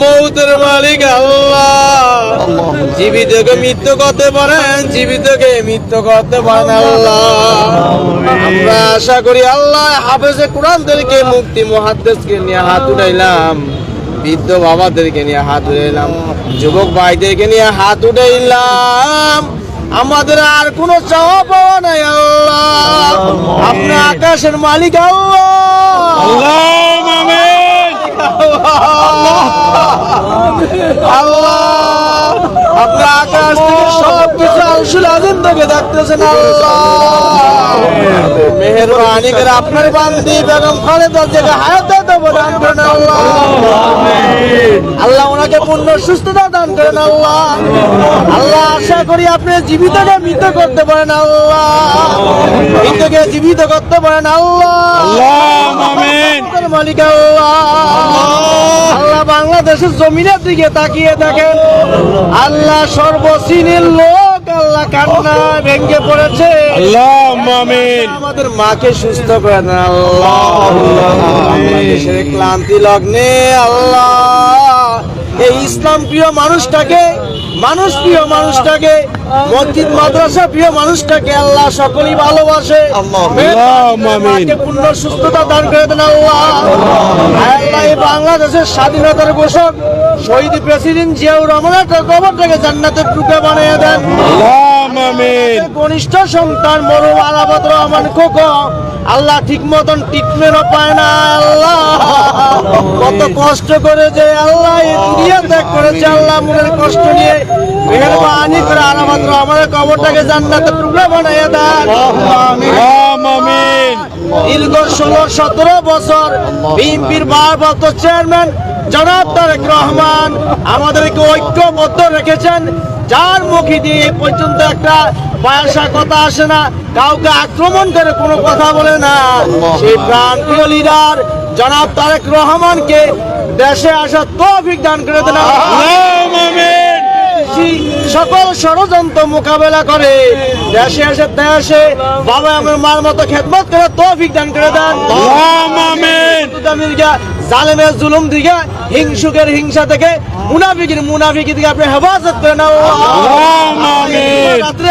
মৌতের মালিক আল্লাহ। জীবিতকে মৃত্যু করতে পারেন জীবিতকে মৃত্যু করতে পারেন আল্লাহ। আমরা আশা করি আল্লাহ হাফেজে কোরআনদেরকে মুক্তি মহাদ্দেশকে নিয়ে হাত উঠাইলাম বৃদ্ধ বাবাদেরকে নিয়ে হাত উঠাইলাম যুবক ভাইদেরকে নিয়ে হাত উঠাইলাম। আমাদের আর কোনো চাওয়া পাওয়া নাই আল্লাহ। আপনি আকাশের মালিক আল্লাহ। আল্লাহ। আপনি আকাশ থেকে সব কিছু আংশুল আজম থেকে দেখতেছেন আল্লাহ। মেহরবানি করে আপনার বান্দি বেগম খালেদা থেকে হায়াত দান করেন আল্লাহ। আল্লাহ ওনাকে পূর্ণ সুস্থতা দান করেন আল্লাহ। আল্লাহ আশা করি আপনি জীবিতকে মৃত করতে পারেন আল্লাহ। মৃতকে জীবিত করতে পারেন আল্লাহ। মালিক আল্লাহ। আল্লাহ বাংলাদেশের জমিনের দিকে তাকিয়ে দেখেন। আল্লাহ সর্বশ্রেণীর লোক আল্লাহ কান্না ভেঙে পড়েছে। আমাদের মাকে সুস্থ আল্লাহ ক্লান্তি লগ্নে আল্লাহ। এই ইসলাম প্রিয় মানুষটাকে মানুষ প্রিয় মানুষটাকে মসজিদ মাদ্রাসা প্রিয় মানুষটাকে আল্লাহ সকলেই ভালোবাসে। পূর্ণ সুস্থতা দান করে দেন আল্লাহ। এই বাংলাদেশের স্বাধীনতার ঘোষক শহীদ প্রেসিডেন্ট জিয়াউর রহমানের কবরটাকে জান্নাতের টুকে বানিয়ে দেন। কনিষ্ঠ সন্তান মরু আলাবত রহমান খোকো আল্লাহ ঠিক মতন ট্রিটমেন্টও পায় না আল্লাহ। কত কষ্ট করে যে আল্লাহ দুনিয়া ত্যাগ করেছে আল্লাহ মনের কষ্ট নিয়ে মেহরবানি করে আলাবাদ রহমানের কবরটাকে জান্নাতের টুকরা বানিয়ে দেন। দীর্ঘ ষোলো সতেরো বছর বিএনপির ভারপ্রাপ্ত চেয়ারম্যান জনাব তারেক রহমান আমাদেরকে ঐক্যবদ্ধ রেখেছেন। যার মুখে দিয়ে পর্যন্ত একটা পয়সা কথা আসে না কাউকে আক্রমণ করে কোনো কথা বলে না। সেই প্রান্তীয় লিডার জনাব তারেক রহমানকে দেশে আসার তৌফিক দান করে দেন। সকল ষড়যন্ত্র মোকাবেলা করে। দেশে এসে দেশে। বাবা আমার মার মতো খেদমত করে তৌফিক দান করে দেন। জালেমের জুলুম দিকে হিংসুকের হিংসা থেকে মুনাফিকের মুনাফিকি দিকে আপনি হেফাজত করে নাও। রাত্রে।